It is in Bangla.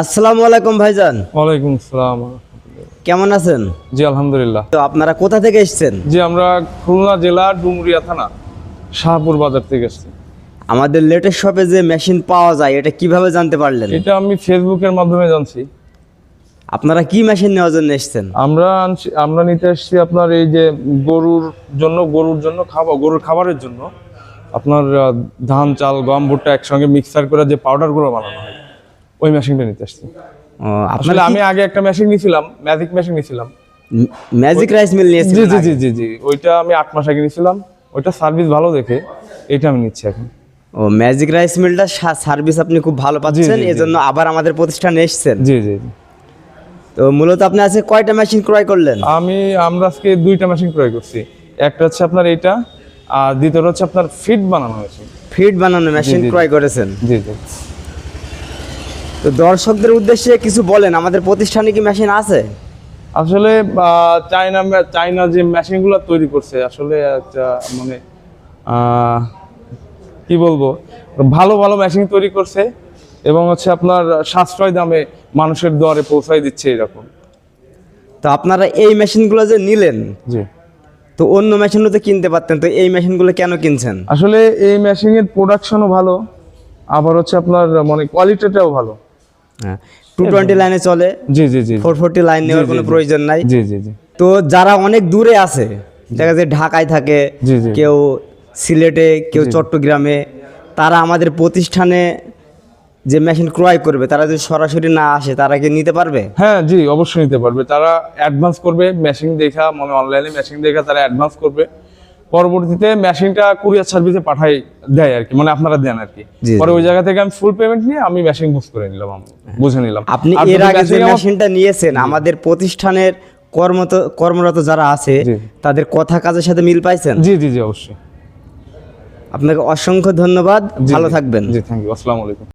আসসালামু আলাইকুম ভাইজান। ওয়ালাইকুম আসসালাম কেমন আছেন? জি আলহামদুলিল্লাহ। তো আপনারা কোথা থেকে এসেছেন? জি আমরা খুলনা জেলার ডুমুরিয়া থানা শাহপুর বাজার থেকে এসেছি। আমাদের লেটেস্ট শপে যে মেশিন পাওয়া যায় এটা কীভাবে জানতে পারলেন? এটা আমি ফেসবুকের মাধ্যমে জানছি। আপনারা কি মেশিন নেওয়ার জন্য এসেছেন? আমরা আমরা নিতে এসেছি আপনার এই যে গরুর জন্য গরুর জন্য খাবার গরুর খাবারের জন্য। আপনার ধান চাল গম ভুট্টা একসঙ্গে মিক্সার করে যে পাউডারগুলো বানানো হয়। ওই মেশিনটা নিতে আসছি। আসলে আপনারা আমি আগে একটা মেশিন নিয়েছিলাম ম্যাজিক মেশিন নিয়েছিলাম ম্যাজিক রাইস মিল জি নিয়েছেন জি জি জি জি ওইটা আমি আট মাস আগে নিয়েছিলাম ওইটা সার্ভিস ভালো দেখে এটা আমি নিচ্ছি এখন। ও ম্যাজিক রাইস মিলটা সার্ভিস আপনি খুব ভালো পাচ্ছেন। এজন্য আবার আমাদের প্রতিষ্ঠানে এসেছেন। জি জি জি। তো মূলত আপনি আজকে কয়টা মেশিন ক্রয় করলেন? আমি আমরা আজকে দুইটা মেশিন ক্রয় করছি। একটা হচ্ছে আপনার এইটা আর দ্বিতীয়টা হচ্ছে আপনার ফিট বানানো হয়েছে ফিট বানানো মেশিন। ক্রয় করেছেন? জি জি। তো দর্শকদের উদ্দেশ্যে কিছু বলেন আমাদের প্রতিষ্ঠানে কি মেশিন আছে? আসলে চায়না চায়না যে মেশিনগুলো তৈরি করছে আসলে একটা মানে কি বলব ভালো ভালো মেশিন তৈরি করছে এবং হচ্ছে আপনার সাশ্রয় দামে মানুষের দরে পৌঁছাই দিচ্ছে এরকম। তো আপনারা এই মেশিনগুলো যে নিলেন জি। তো অন্য মেশিনও তো কিনতে পারতেন তো এই মেশিনগুলো কেন কিনছেন? আসলে এই মেশিনের প্রোডাকশনও ভালো আবার হচ্ছে আপনার মানে কোয়ালিটিটাও ভালো। টু টোয়েন্টি লাইনে চলে। জি জি জি ফোর ফোরটি লাইন নেওয়ার কোনো প্রয়োজন নাই। জি জি জি। তো যারা অনেক দূরে আছে দেখা যায় ঢাকায় থাকে। কেউ সিলেটে কেউ চট্টগ্রামে তারা আমাদের প্রতিষ্ঠানে যে মেশিন ক্রয় করবে তারা যদি সরাসরি না আসে তারা কি নিতে পারবে? হ্যাঁ জি অবশ্যই নিতে পারবে। তারা অ্যাডভান্স করবে মেশিন দেখা মানে অনলাইনে মেশিন দেখা তারা অ্যাডভান্স করবে। পরবর্তীতে মেশিনটা কুরিয়ার সার্ভিসে পাঠাই দেয় আর কি মানে আপনারা দেন আর কি। পরে ওই জায়গা থেকে আমি ফুল পেমেন্ট নিয়ে আমি মেশিন বুঝ করে নিলাম আমি বুঝে নিলাম। আপনি এর আগে যে মেশিনটা নিয়েছেন আমাদের প্রতিষ্ঠানের কর্মত কর্মরত যারা আছে তাদের কথা কাজের সাথে মিল পাইছেন? জি জি জি অবশ্যই। আপনাকে অসংখ্য ধন্যবাদ ভালো থাকবেন। জি থ্যাংক ইউ আসসালামু আলাইকুম।